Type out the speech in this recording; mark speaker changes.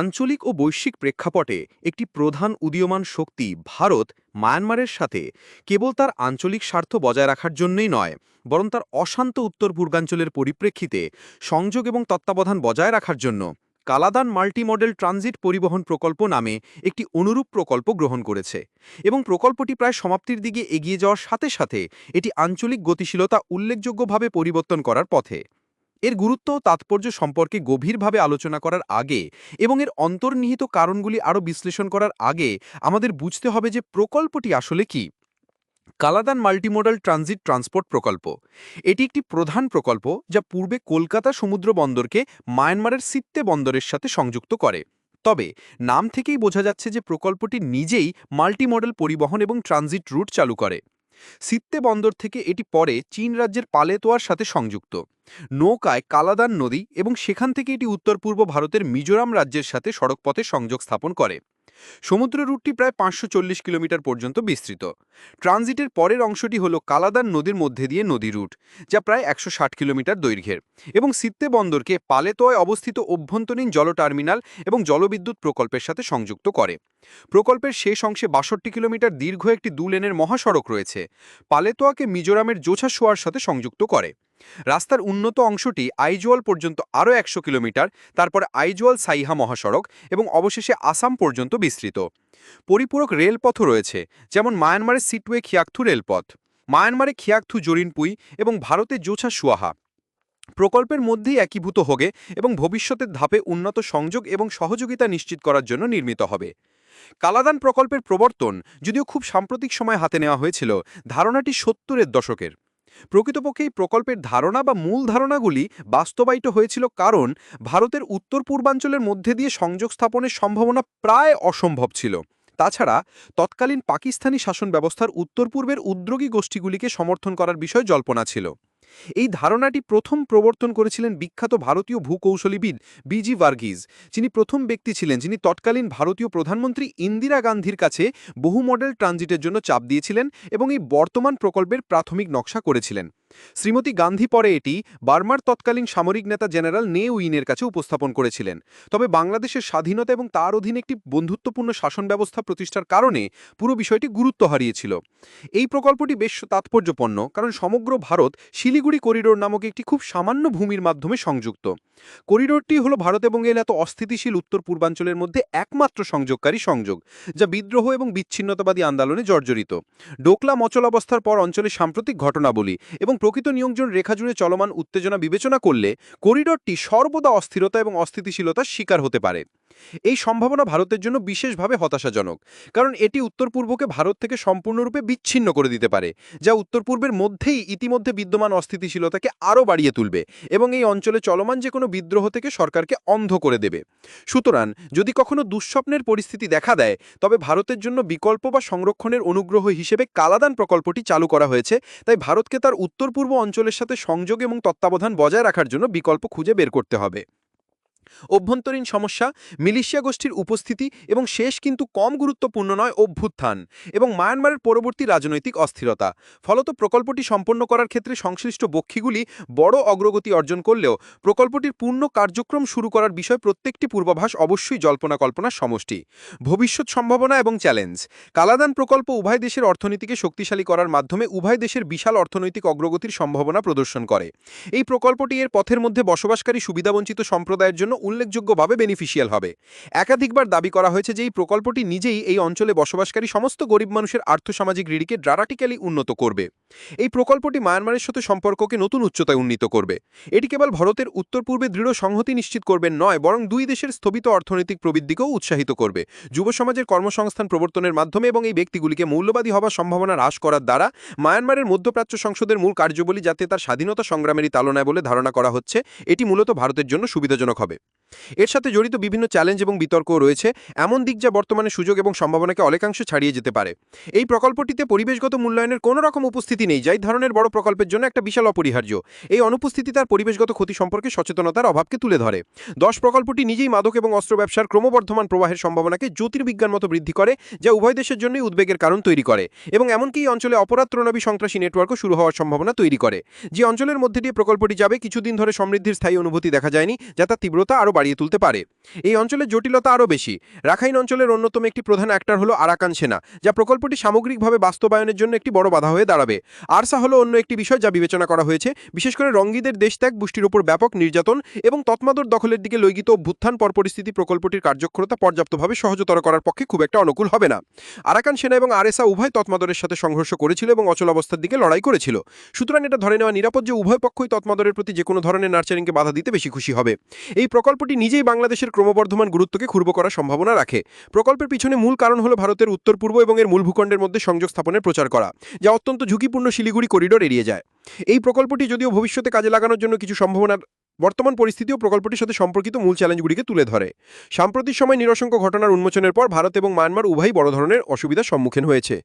Speaker 1: আঞ্চলিক ও বৈশ্বিক প্রেক্ষাপটে একটি প্রধান উদীয়মান শক্তি ভারত মায়ানমারের সাথে কেবল তার আঞ্চলিক স্বার্থ বজায় রাখার জন্যই নয়, বরং তার অশান্ত উত্তর পূর্বাঞ্চলের পরিপ্রেক্ষিতে সংযোগ এবং তত্ত্বাবধান বজায় রাখার জন্য কালাদান মাল্টি মডেল ট্রানজিট পরিবহন প্রকল্প নামে একটি অনুরূপ প্রকল্প গ্রহণ করেছে এবং প্রকল্পটি প্রায় সমাপ্তির দিকে এগিয়ে যাওয়ার সাথে সাথে এটি আঞ্চলিক গতিশীলতা উল্লেখযোগ্যভাবে পরিবর্তন করার পথে। এর গুরুত্ব ও তাৎপর্য সম্পর্কে গভীরভাবে আলোচনা করার আগে এবং এর অন্তর্নিহিত কারণগুলি আরও বিশ্লেষণ করার আগে আমাদের বুঝতে হবে যে প্রকল্পটি আসলে কি। কালাদান মাল্টিমোডাল ট্রানজিট ট্রান্সপোর্ট প্রকল্প। এটি একটি প্রধান প্রকল্প যা পূর্বে কলকাতা সমুদ্র বন্দরকে মায়ানমারের সিত্তে বন্দরের সাথে সংযুক্ত করে। তবে নাম থেকেই বোঝা যাচ্ছে যে প্রকল্পটি নিজেই মাল্টিমডেল পরিবহন এবং ট্রানজিট রুট চালু করে। সিত্তে বন্দর থেকে এটি পরে চীন রাজ্যের পালেতোয়ার সাথে সংযুক্ত। নৌকায় কালাদান নদী এবং সেখান থেকে এটি উত্তর পূর্ব ভারতের মিজোরাম রাজ্যের সাথে সড়কপথে সংযোগ স্থাপন করে। সমুদ্র রুটটি প্রায় পাঁচশো চল্লিশ কিলোমিটার পর্যন্ত বিস্তৃত। ট্রানজিটের পরের অংশটি হল কালাদান নদীর মধ্যে দিয়ে নদী রুট, যা প্রায় একশো ষাট কিলোমিটার দৈর্ঘ্যের এবং সিত্তে বন্দরকে পালেতোয় অবস্থিত অভ্যন্তরীণ জল টার্মিনাল এবং জলবিদ্যুৎ প্রকল্পের সাথে সংযুক্ত করে। প্রকল্পের শেষ অংশে বাষট্টি কিলোমিটার দীর্ঘ একটি দুলেনের মহাসড়ক রয়েছে। পালেতোয়াকে মিজোরামের জোছাশোয়ার সাথে সংযুক্ত করে। রাস্তার উন্নত অংশটি আইজোয়াল পর্যন্ত আরও একশো কিলোমিটার, তারপর আইজোয়াল সাইহা মহাসড়ক এবং অবশেষে আসাম পর্যন্ত বিস্তৃত। পরিপূরক রেলপথও রয়েছে, যেমন মায়ানমারের সিটওয়ে খিয়াকথু রেলপথ, মায়ানমারে খিয়াকথু জরিনপুই এবং ভারতের জোছা সুয়াহা। প্রকল্পের মধ্যেই একীভূত হোগে এবং ভবিষ্যতের ধাপে উন্নত সংযোগ এবং সহযোগিতা নিশ্চিত করার জন্য নির্মিত হবে। কালাদান প্রকল্পের প্রবর্তন যদিও খুব সাম্প্রতিক সময় হাতে নেওয়া হয়েছিল, ধারণাটি সত্তরের দশকের। প্রকৃতপক্ষে এই প্রকল্পের ধারণা বা মূল ধারণাগুলি বাস্তবায়িত হয়েছিল কারণ ভারতের উত্তর পূর্বাঞ্চলের মধ্যে দিয়ে সংযোগ স্থাপনের সম্ভাবনা প্রায় অসম্ভব ছিল। তাছাড়া তৎকালীন পাকিস্তানি শাসন ব্যবস্থার উত্তর পূর্বের উদ্যোগী গোষ্ঠীগুলিকে সমর্থন করার বিষয় জল্পনা ছিল। এই ধারণাটি প্রথম প্রবর্তন করেছিলেন বিখ্যাত ভারতীয় ভূকৌশলীবিদ বিজি ভার্গিজ যিনি প্রথম ব্যক্তি ছিলেন যিনি তৎকালীন ভারতীয় প্রধানমন্ত্রী ইন্দিরা গান্ধীর কাছে বহু মডেল ট্রানজিটের জন্য চাপ দিয়েছিলেন এবং এই বর্তমান প্রকল্পের প্রাথমিক নকশা করেছিলেন। শ্রীমতী গান্ধী পরে এটি বার্মার তৎকালীন সামরিক নেতা জেনারেল নে উইনের কাছে উপস্থাপন করেছিলেন। তবে বাংলাদেশের স্বাধীনতা এবং তার অধীনে একটি বন্ধুত্বপূর্ণ শাসন ব্যবস্থা প্রতিষ্ঠার কারণে পুরো বিষয়টি গুরুত্ব হারিয়েছিল। এই প্রকল্পটি বেশ তাৎপর্যপন্ন কারণ সমগ্র ভারত শিলিগুড়ি করিডোর নামক একটি খুব সামান্য ভূমির মাধ্যমে সংযুক্ত। করিডোরটি হল ভারত এবং এর এত অস্থিতিশীল উত্তর পূর্বাঞ্চলের মধ্যে একমাত্র সংযোগকারী সংযোগ, যা বিদ্রোহ এবং বিচ্ছিন্নতাবাদী আন্দোলনে জর্জরিত। ডোকলা মচল অবস্থার পর অঞ্চলের সাম্প্রতিক ঘটনাবলী এবং প্রকৃত নিয়োগজন রেখা জুড়ে চলমান উত্তেজনা বিবেচনা করলে করিডরটি সর্বদা অস্থিরতা এবং অস্থিতিশীলতার শিকার হতে পারে। এই সম্ভাবনা ভারতের জন্য বিশেষভাবে হতাশাজনক, কারণ এটি উত্তর পূর্বকে ভারত থেকে সম্পূর্ণরূপে বিচ্ছিন্ন করে দিতে পারে, যা উত্তর পূর্বের মধ্যেই ইতিমধ্যে বিদ্যমান অস্থিতিশীলতাকে আরও বাড়িয়ে তুলবে এবং এই অঞ্চলে চলমান যে কোনো বিদ্রোহ থেকে সরকারকে অন্ধ করে দেবে। সুতরাং, যদি কখনো দুঃস্বপ্নের পরিস্থিতি দেখা দেয়, তবে ভারতের জন্য বিকল্প বা সংরক্ষণের অনুগ্রহ হিসেবে কালাদান প্রকল্পটি চালু করা হয়েছে, তাই ভারতকে তার উত্তর পূর্ব অঞ্চলের সাথে সংযোগ এবং তত্ত্বাবধান বজায় রাখার জন্য বিকল্প খুঁজে বের করতে হবে। অভ্যন্তরীণ সমস্যা, মিলিশিয়া গোষ্ঠীর উপস্থিতি এবং শেষ কিন্তু কম গুরুত্বপূর্ণ নয় অভ্যুত্থান এবং মায়ানমারের পরবর্তী রাজনৈতিক অস্থিরতা। ফলত প্রকল্পটি সম্পন্ন করার ক্ষেত্রে সংশ্লিষ্ট বক্ষীগুলি বড় অগ্রগতি অর্জন করলেও প্রকল্পটির পূর্ণ কার্যক্রম শুরু করার বিষয় প্রত্যেকটি পূর্বাভাস অবশ্যই জল্পনা কল্পনার সমষ্টি। ভবিষ্যৎ সম্ভাবনা এবং চ্যালেঞ্জ। কালাদান প্রকল্প উভয় দেশের অর্থনীতিকে শক্তিশালী করার মাধ্যমে উভয় দেশের বিশাল অর্থনৈতিক অগ্রগতির সম্ভাবনা প্রদর্শন করে। এই প্রকল্পটি এর পথের মধ্যে বসবাসকারী সুবিধাবঞ্চিত সম্প্রদায়ের জন্য উল্লেখযোগ্যভাবে বেনিফিশিয়াল হবে। একাধিকবার দাবি করা হয়েছে যে এই প্রকল্পটি নিজেই এই অঞ্চলে বসবাসকারী সমস্ত গরিব মানুষের আর্থসামাজিক রিডিকে ড্রারাটিক্যালি উন্নত করবে। এই প্রকল্পটি মায়ানমারের সাথে সম্পর্ককে নতুন উচ্চতায় উন্নীত করবে। এটি কেবল ভারতের উত্তর পূর্বে দৃঢ় সংহতি নিশ্চিত করবে নয়, বরং দুই দেশের স্থবিত অর্থনৈতিক প্রবৃদ্ধিকেও উৎসাহিত করবে। যুব সমাজের কর্মসংস্থান প্রবর্তনের মাধ্যমে এবং এই ব্যক্তিগুলিকে মূল্যবাদী হওয়ার সম্ভাবনা হ্রাস করার দ্বারা মায়ানমারের মধ্যপ্রাচ্য সংসদের মূল কার্যবলী যাতে তার স্বাধীনতা সংগ্রামেরই তালনায় বলে ধারণা করা হচ্ছে, এটি মূলত ভারতের জন্য সুবিধাজনক হবে। এর সাথে জড়িত বিভিন্ন চ্যালেঞ্জ এবং বিতর্কও রয়েছে। এমন দিক যা বর্তমানে সুযোগ এবং সম্ভাবনাকে অনেকাংশে ছাড়িয়ে যেতে পারে। এই প্রকল্পটিতে পরিবেশগত মূল্যায়নের কোনো রকম উপস্থিতি নেই যাই ধরনের বড় প্রকল্পের জন্য একটা বিশাল অপরিহার্য। এই অনুপস্থিতি তার পরিবেশগত ক্ষতি সম্পর্কে সচেতনতার অভাবকে তুলে ধরে। দশ প্রকল্পটি নিজেই মাদক এবং অস্ত্র ব্যবসার ক্রমবর্ধমান প্রবাহের সম্ভাবনাকে জ্যোতির্বিজ্ঞান মতো বৃদ্ধি করে, যা উভয় দেশের জন্যই উদ্বেগের কারণ তৈরি করে। এবং এমনকি এই অঞ্চলে অপরাধ ত্রণবী সন্ত্রাসী নেটওয়ার্কও শুরু হওয়ার সম্ভাবনা তৈরি করে। যে অঞ্চলের মধ্যে দিয়ে প্রকল্পটি যাবে, কিছুদিন ধরে সমৃদ্ধির স্থায়ী অনুভূতি দেখা যায়নি, যা তার তীব্রতা
Speaker 2: জটিলতা আরও বাড়িয়ে তুলতে পারে। এই অঞ্চলের জটিলতা আরও বেশি। রাখাইন অঞ্চলের অন্যতম একটি প্রধান অ্যাক্টর হলো আরাকান সেনা, যা প্রকল্পটি সামগ্রিকভাবে বাস্তবায়নের জন্য একটি বড় বাধা হয়ে দাঁড়াবে। আরসা হলো অন্য একটি বিষয় যা বিবেচনা করা হয়েছে, বিশেষ করে রঙ্গিদের দেশত্যাগ, গোষ্ঠীর উপর ব্যাপক নির্যাতন এবং তৎমাদর দখলের দিকে লৈগিত অভ্যুত্থান পর পরিস্থিতি প্রকল্পটির কার্যক্ষমতা পর্যাপ্তভাবে সহজতর করার পক্ষে খুব একটা অনুকূল হবে না। আরাকান সেনা এবং আরএসা উভয় তৎমাদরের সাথে সংঘর্ষ করেছিল এবং অচলাবস্থার দিকে লড়াই করেছিল। সুতরাং এটা ধরে নেওয়া নিরাপদ যে উভয় পক্ষই তৎমাদরের প্রতি যে কোনো ধরনের নার্চারিংকে বাধা দিতে বেশি খুশি হবে। এই প্রকল্পটি নিজেই বাংলাদেশের ক্রমবর্ধমান গুরুত্বকে খুর্ব করার সম্ভাবনা রাখে। প্রকল্পের পিছনে মূল কারণ হল ভারতের উত্তর, পূর্ব এবং এর মূল ভূখণ্ডের মধ্যে সংযোগ স্থাপনের প্রচার করা, যা অত্যন্ত ঝুঁকিপূর্ণ শিলিগুড়ি করিডোর এড়িয়ে যায়। এই প্রকল্পটি যদিও ভবিষ্যতে কাজে লাগানোর জন্য কিছু সম্ভাবনার বর্তমান পরিস্থিতিও প্রকল্পটির সাথে সম্পর্কিত মূল চ্যালেঞ্জগুলিকে তুলে ধরে। সাম্প্রতিক সময় নিরসংখ্য ঘটনার উন্মোচনের পর ভারত এবং মায়ানমার উভয়ই বড় ধরনের অসুবিধার সম্মুখীন হয়েছে।